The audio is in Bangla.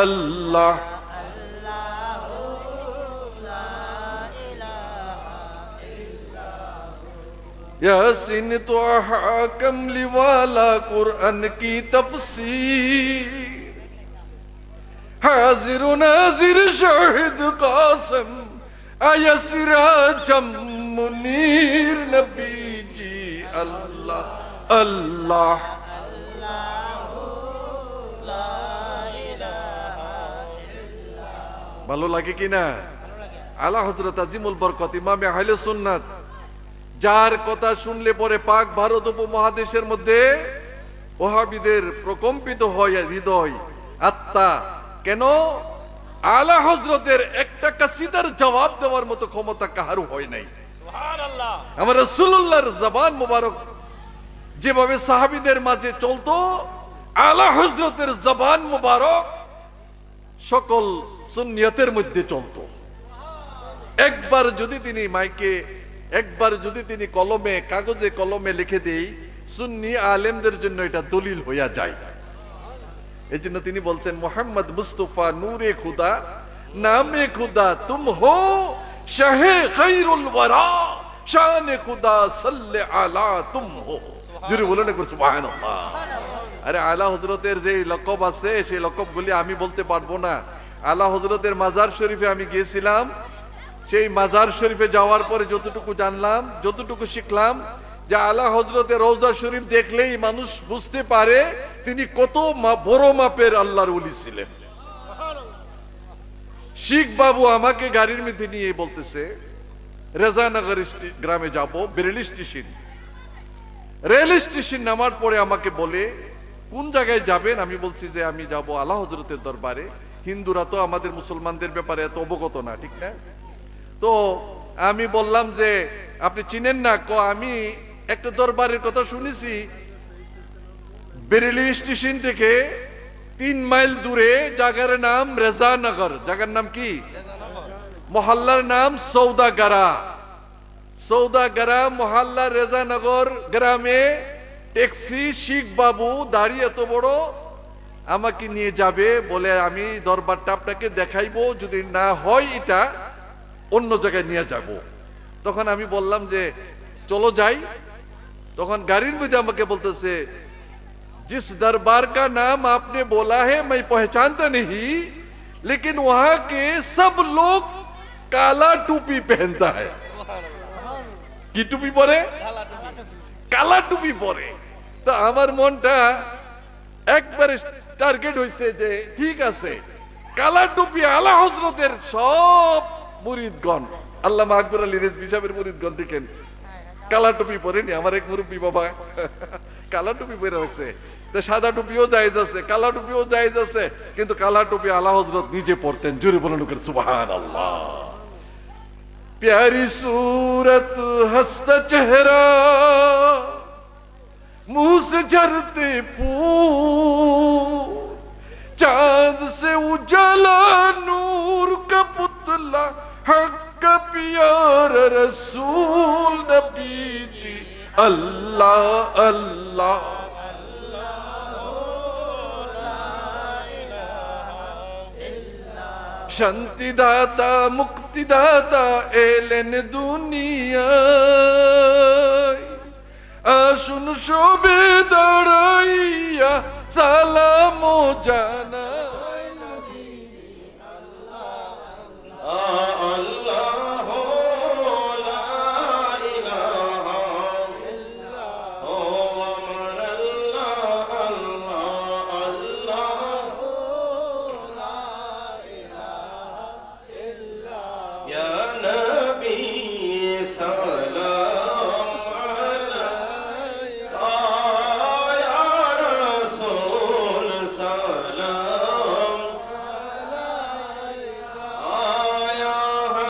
الله. یاسین تو کملی والا قرآن كي تفسير. حاضر ناظر شاهد قاسم آية آیا سراجم منير نبي جي الله الله. ভালো লাগে কিনা আলা হজরত আজিমুল বরকত ইমামে আহলে সুন্নাত যার কথা শুনলে পরে পাক ভারত উপমহাদেশের মধ্যে ওহাবিদের প্রকম্পিত হয় হৃদয়। আত্মা কেন? আলা হজরতের একটা কাসিদার জবাব দেওয়ার মতো ক্ষমতা কাহারও হয় নাই। আমার রসুল্লাহর জবান মুবারক যেভাবে সাহাবিদের মাঝে চলতো আলা হজরতের জবান মুবারক সকল সুন্নিয়তের মধ্যে চলতো। একবার যদি তিনি মাইকে, একবার যদি তিনি কলমে, কাগজে কলমে লিখে দেই, সুন্নি আলেমদের জন্য এটা দলিল হইয়া যায়। এই জন্য তিনি বলছেন, মোহাম্মদ মুস্তফা নূরে খুদা, নামে খুদা তুম হো, শাহে খৈরুল ওয়ারা, শানে খুদা সাল্লে আলা তুম হো। জুরি বলে না করছে সুবহানাল্লাহ। আরে আলা হজরতের যে লকব আছে, সেই লকবগুলি আমি বলতে পারব না। আলা হজরতের মাজার শরীফে আমি গিয়েছিলাম। সেই মাজার শরীফে যাওয়ার পরে যতটুকু জানলাম, যতটুকু শিখলাম, যে আলা হজরতের রৌজা শরীফ দেখলেই মানুষ বুঝতে পারে তিনি কত বড় মাপের আল্লাহর উলি ছিলেন। শিখ বাবু আমাকে গাড়ির মধ্যে নিয়ে বলতেছে, রেজানগর গ্রামে যাব, বেরেলি স্টেশন। রেল স্টেশন নামার পরে আমাকে বলে কোন জায়গায় যাবেন? আমি বলছি যে আমি যাব আল্লাহ হজরতের দরবারে। হিন্দুরা তো আমাদের মুসলমানদের ব্যাপারে এত অবগত না, ঠিক না? তো আমি বললাম যে, আপনি চিনেন না? ক, আমি একটা দরবারের কথা শুনেছি। বেরেলি স্টেশন থেকে তিন মাইল দূরে জায়গার নাম রেজানগর। জায়গার নাম কি? মহল্লার নাম সৌদাগারা। সৌদাগারা মহল্লা রেজানগর গ্রামে ট্যাক্সি শিখ বাবু দাঁড়িয়ে এত বড়, আমাকে নিয়ে যাবে বলে আমি দরবারটা আপনাকে দেখাইবো, যদি না হয় এটা অন্য জায়গায় নিয়ে যাব। তখন আমি বললাম যে, চলো যাই। তখন গাড়ির মধ্যে আমাকে বলতেছে, জিস দরবার কা নাম আপনি বলা হে, মাই পহচানতা নেই লেকিন ওহা সব লোক কালা টুপি পেহনতা হ্যাঁ কি টুপি পরে? কালা টুপি পরে। তো আমার মনটা একবারে টার্গেট হয়েছে যে ঠিক আছে, কালা টুপি আলা হজরতের সব মুরিদগণ, আল্লাহ আকবর আলী রেজবি সাহেবের মুরিদগণ দেখেন, কালা টুপি পরেনি, আমার এক মুরব্বী বাবা, কালা টুপি পরে রাখছে। তো সাদা টুপিও জায়েজ আছে, কালা টুপিও জায়েজ আছে, কিন্তু কালা টুপি আলা হজরত নিজে পড়তেন জুরি বলে লোকের সুবাহান আল্লাহ پیاری صورت ہست چہرہ منہ سے جھرتے پھول، چاند سے اجلا نور کا پتلا، حق پیار رسول نبی جی اللہ اللہ۔ শান্তিদাতা মুক্তিদাতা এলেন দুনিয়া আসুন সবে দাঁড়াইয়া সালাম জানা